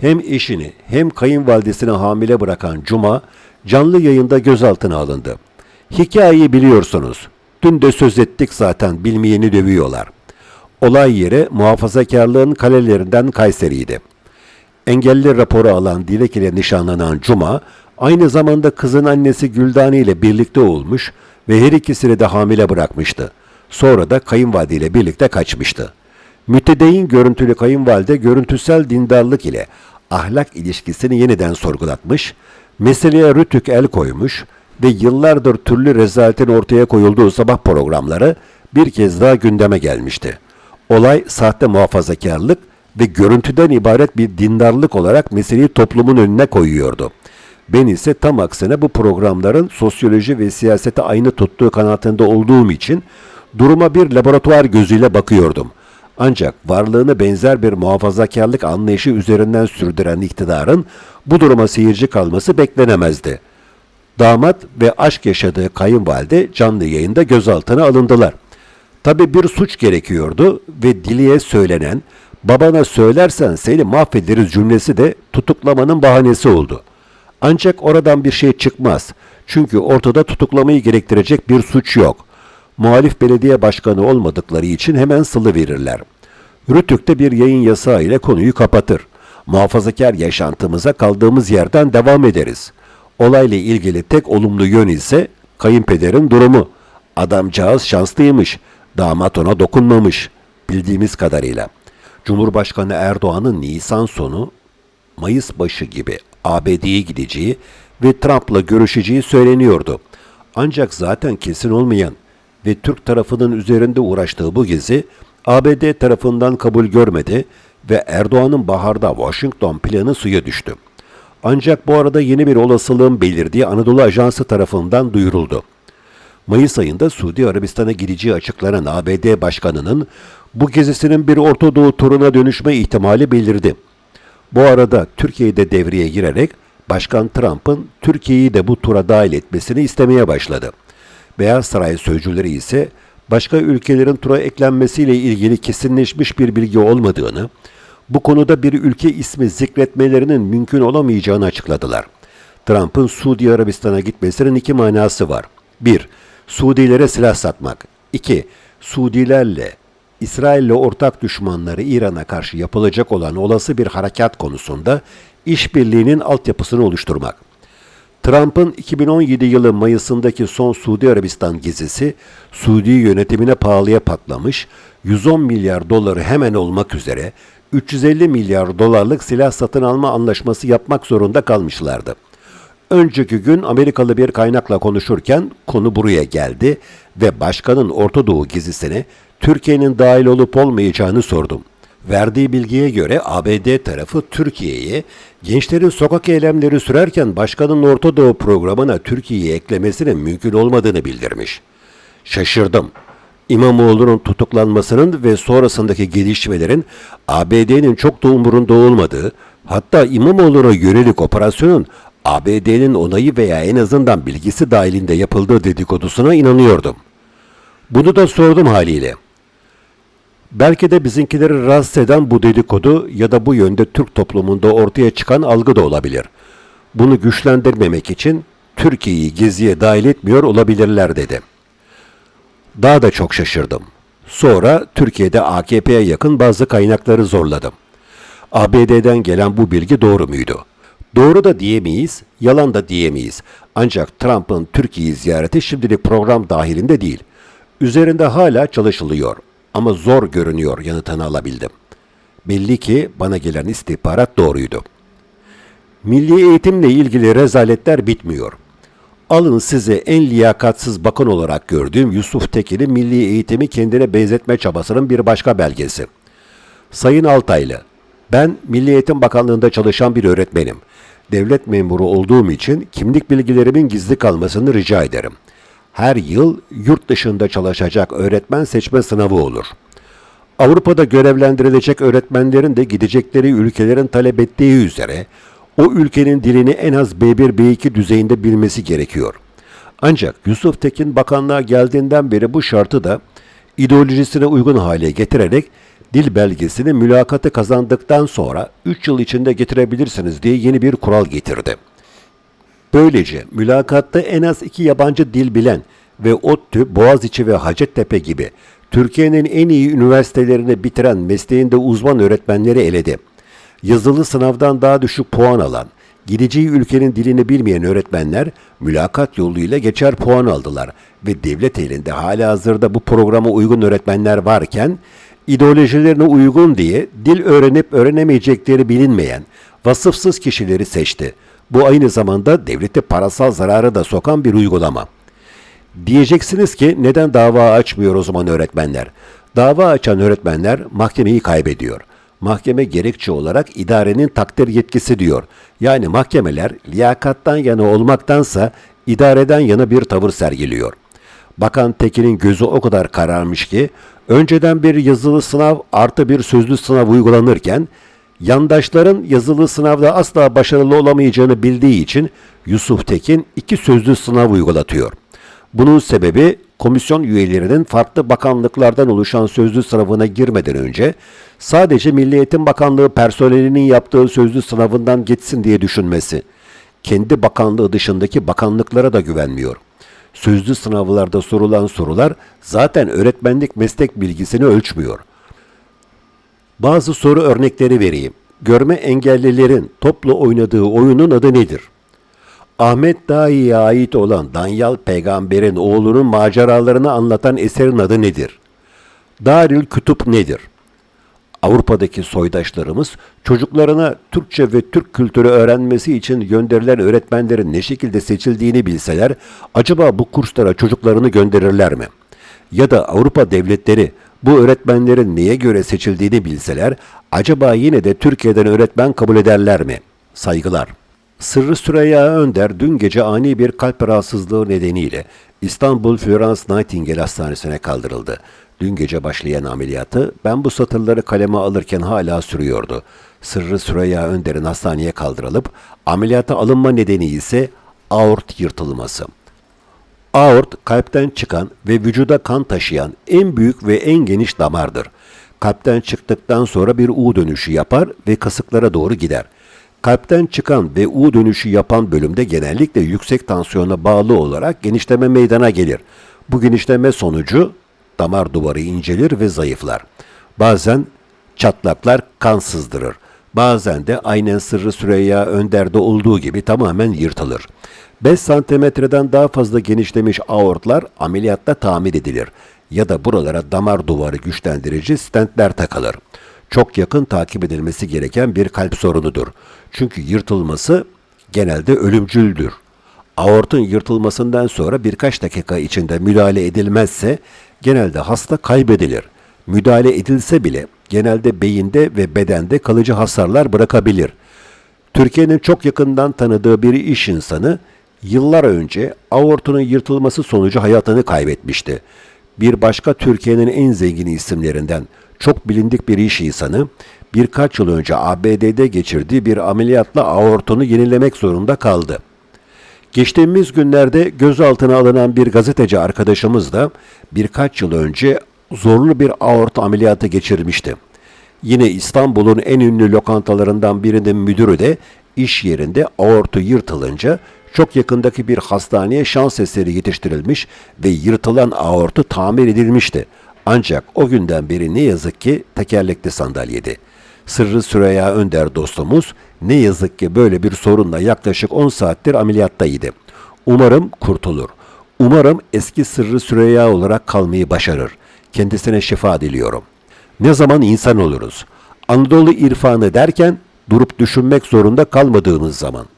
Hem eşini hem kayınvalidesini hamile bırakan Cuma canlı yayında gözaltına alındı. Hikayeyi biliyorsunuz. Dün de söz ettik zaten bilmeyeni dövüyorlar. Olay yeri muhafazakarlığın kalelerinden Kayseri'ydi. Engelli raporu alan Dilek ile nişanlanan Cuma, aynı zamanda kızın annesi Güldane ile birlikte olmuş ve her ikisini de hamile bırakmıştı. Sonra da kayınvalide ile birlikte kaçmıştı. Mütedeyyin görüntülü kayınvalide görüntüsel dindarlık ile ahlak ilişkisini yeniden sorgulatmış, meseleye rütük el koymuş ve yıllardır türlü rezaletin ortaya koyulduğu sabah programları bir kez daha gündeme gelmişti. Olay sahte muhafazakarlık ve görüntüden ibaret bir dindarlık olarak meseleyi toplumun önüne koyuyordu. Ben ise tam aksine bu programların sosyoloji ve siyasete aynı tuttuğu kanaatinde olduğum için duruma bir laboratuvar gözüyle bakıyordum. Ancak varlığını benzer bir muhafazakarlık anlayışı üzerinden sürdüren iktidarın bu duruma seyirci kalması beklenemezdi. Damat ve aşk yaşadığı kayınvalide canlı yayında gözaltına alındılar. Tabi bir suç gerekiyordu ve Dili'ye söylenen babana söylersen seni mahvederiz cümlesi de tutuklamanın bahanesi oldu. Ancak oradan bir şey çıkmaz. Çünkü ortada tutuklamayı gerektirecek bir suç yok. Muhalif belediye başkanı olmadıkları için hemen sılı verirler. Rütük'te bir yayın yasağı ile konuyu kapatır. Muhafazakar yaşantımıza kaldığımız yerden devam ederiz. Olayla ilgili tek olumlu yön ise kayınpederin durumu. Adamcağız şanslıymış. Damat ona dokunmamış. Bildiğimiz kadarıyla. Cumhurbaşkanı Erdoğan'ın Nisan sonu Mayıs başı gibi ABD'ye gideceği ve Trump'la görüşeceği söyleniyordu. Ancak zaten kesin olmayan ve Türk tarafının üzerinde uğraştığı bu gezi ABD tarafından kabul görmedi ve Erdoğan'ın baharda Washington planı suya düştü. Ancak bu arada yeni bir olasılığın belirdiği Anadolu Ajansı tarafından duyuruldu. Mayıs ayında Suudi Arabistan'a gideceği açıklanan ABD Başkanı'nın bu gezisinin bir Orta Doğu turuna dönüşme ihtimali belirdi. Bu arada Türkiye'de devreye girerek Başkan Trump'ın Türkiye'yi de bu tura dahil etmesini istemeye başladı. Beyaz Saray sözcüleri ise başka ülkelerin tura eklenmesiyle ilgili kesinleşmiş bir bilgi olmadığını, bu konuda bir ülke ismi zikretmelerinin mümkün olamayacağını açıkladılar. Trump'ın Suudi Arabistan'a gitmesinin iki manası var. 1. Suudilere silah satmak. 2. Suudilerle İsrail'le ortak düşmanları İran'a karşı yapılacak olan olası bir harekat konusunda işbirliğinin altyapısını oluşturmak. Trump'ın 2017 yılı Mayıs'ındaki son Suudi Arabistan gezisi Suudi yönetimine pahalıya patlamış, 110 milyar doları hemen olmak üzere 350 milyar dolarlık silah satın alma anlaşması yapmak zorunda kalmışlardı. Önceki gün Amerikalı bir kaynakla konuşurken konu buraya geldi ve başkanın Orta Doğu gezisine Türkiye'nin dahil olup olmayacağını sordum. Verdiği bilgiye göre ABD tarafı Türkiye'ye gençlerin sokak eylemleri sürerken başkanın Orta Doğu programına Türkiye'yi eklemesinin mümkün olmadığını bildirmiş. Şaşırdım. İmamoğlu'nun tutuklanmasının ve sonrasındaki gelişmelerin ABD'nin çok da umurunda olmadığı, hatta İmamoğlu'na yönelik operasyonun ABD'nin onayı veya en azından bilgisi dahilinde yapıldığı dedikodusuna inanıyordum. Bunu da sordum haliyle. Belki de bizimkileri rahatsız eden bu dedikodu ya da bu yönde Türk toplumunda ortaya çıkan algı da olabilir. Bunu güçlendirmemek için Türkiye'yi geziye dahil etmiyor olabilirler dedi. Daha da çok şaşırdım. Sonra Türkiye'de AKP'ye yakın bazı kaynakları zorladım. ABD'den gelen bu bilgi doğru muydu? Doğru da diyemeyiz, yalan da diyemeyiz. Ancak Trump'ın Türkiye'yi ziyareti şimdilik program dahilinde değil. Üzerinde hala çalışılıyor ama zor görünüyor yanıtını alabildim. Belli ki bana gelen istihbarat doğruydu. Milli eğitimle ilgili rezaletler bitmiyor. Alın size en liyakatsız bakan olarak gördüğüm Yusuf Tekin'in milli eğitimi kendine benzetme çabasının bir başka belgesi. Sayın Altaylı, ben Milli Eğitim Bakanlığı'nda çalışan bir öğretmenim. Devlet memuru olduğum için kimlik bilgilerimin gizli kalmasını rica ederim. Her yıl yurt dışında çalışacak öğretmen seçme sınavı olur. Avrupa'da görevlendirilecek öğretmenlerin de gidecekleri ülkelerin talep ettiği üzere o ülkenin dilini en az B1 B2 düzeyinde bilmesi gerekiyor. Ancak Yusuf Tekin bakanlığa geldiğinden beri bu şartı da ideolojisine uygun hale getirerek dil belgesini mülakatı kazandıktan sonra 3 yıl içinde getirebilirsiniz diye yeni bir kural getirdi. Böylece mülakatta en az iki yabancı dil bilen ve ODTÜ, Boğaziçi ve Hacettepe gibi Türkiye'nin en iyi üniversitelerini bitiren mesleğinde uzman öğretmenleri eledi. Yazılı sınavdan daha düşük puan alan, gideceği ülkenin dilini bilmeyen öğretmenler mülakat yoluyla geçer puan aldılar ve devlet elinde hala hazırda bu programa uygun öğretmenler varken ideolojilerine uygun diye dil öğrenip öğrenemeyecekleri bilinmeyen vasıfsız kişileri seçti. Bu aynı zamanda devlete parasal zararı da sokan bir uygulama. Diyeceksiniz ki neden dava açmıyor o zaman öğretmenler? Dava açan öğretmenler mahkemeyi kaybediyor. Mahkeme gerekçe olarak idarenin takdir yetkisi diyor. Yani mahkemeler liyakattan yana olmaktansa idareden yana bir tavır sergiliyor. Bakan Tekin'in gözü o kadar kararmış ki önceden bir yazılı sınav artı bir sözlü sınav uygulanırken yandaşların yazılı sınavda asla başarılı olamayacağını bildiği için Yusuf Tekin iki sözlü sınav uygulatıyor. Bunun sebebi komisyon üyelerinin farklı bakanlıklardan oluşan sözlü sınavına girmeden önce sadece Milli Eğitim Bakanlığı personelinin yaptığı sözlü sınavından geçsin diye düşünmesi. Kendi bakanlığı dışındaki bakanlıklara da güvenmiyor. Sözlü sınavlarda sorulan sorular zaten öğretmenlik meslek bilgisini ölçmüyor. Bazı soru örnekleri vereyim. Görme engellilerin toplu oynadığı oyunun adı nedir? Ahmet Dahi'ye ait olan Danyal peygamberin oğlunun maceralarını anlatan eserin adı nedir? Darül Kütüp nedir? Avrupa'daki soydaşlarımız çocuklarına Türkçe ve Türk kültürü öğrenmesi için gönderilen öğretmenlerin ne şekilde seçildiğini bilseler acaba bu kurslara çocuklarını gönderirler mi? Ya da Avrupa devletleri bu öğretmenlerin neye göre seçildiğini bilseler acaba yine de Türkiye'den öğretmen kabul ederler mi? Saygılar. Sırrı Süreyya Önder dün gece ani bir kalp rahatsızlığı nedeniyle İstanbul Florence Nightingale Hastanesi'ne kaldırıldı. Dün gece başlayan ameliyatı ben bu satırları kaleme alırken hala sürüyordu. Sırrı Süreyya Önder'in hastaneye kaldırılıp ameliyata alınma nedeni ise aort yırtılması. Aort kalpten çıkan ve vücuda kan taşıyan en büyük ve en geniş damardır. Kalpten çıktıktan sonra bir U dönüşü yapar ve kasıklara doğru gider. Kalpten çıkan ve U dönüşü yapan bölümde genellikle yüksek tansiyona bağlı olarak genişleme meydana gelir. Bu genişleme sonucu damar duvarı incelir ve zayıflar. Bazen çatlaklar kan sızdırır. Bazen de aynen Sırrı Süreyya Önder'de olduğu gibi tamamen yırtılır. 5 santimetreden daha fazla genişlemiş aortlar ameliyatta tamir edilir ya da buralara damar duvarı güçlendirici stentler takılır. Çok yakın takip edilmesi gereken bir kalp sorunudur. Çünkü yırtılması genelde ölümcüldür. Aortun yırtılmasından sonra birkaç dakika içinde müdahale edilmezse genelde hasta kaybedilir. Müdahale edilse bile genelde beyinde ve bedende kalıcı hasarlar bırakabilir. Türkiye'nin çok yakından tanıdığı bir iş insanı yıllar önce aortunun yırtılması sonucu hayatını kaybetmişti. Bir başka Türkiye'nin en zengin isimlerinden çok bilindik bir iş insanı birkaç yıl önce ABD'de geçirdiği bir ameliyatla aortunu yenilemek zorunda kaldı. Geçtiğimiz günlerde gözaltına alınan bir gazeteci arkadaşımız da birkaç yıl önce zorlu bir aort ameliyatı geçirmişti. Yine İstanbul'un en ünlü lokantalarından birinin müdürü de iş yerinde aortu yırtılınca çok yakındaki bir hastaneye şans eseri yetiştirilmiş ve yırtılan aortu tamir edilmişti. Ancak o günden beri ne yazık ki tekerlekli sandalyede. Sırrı Süreyya Önder dostumuz ne yazık ki böyle bir sorunla yaklaşık 10 saattir ameliyattaydı. Umarım kurtulur. Umarım eski Sırrı Süreyya olarak kalmayı başarır. Kendisine şifa diliyorum. Ne zaman insan oluruz? Anadolu irfanı derken durup düşünmek zorunda kalmadığımız zaman.''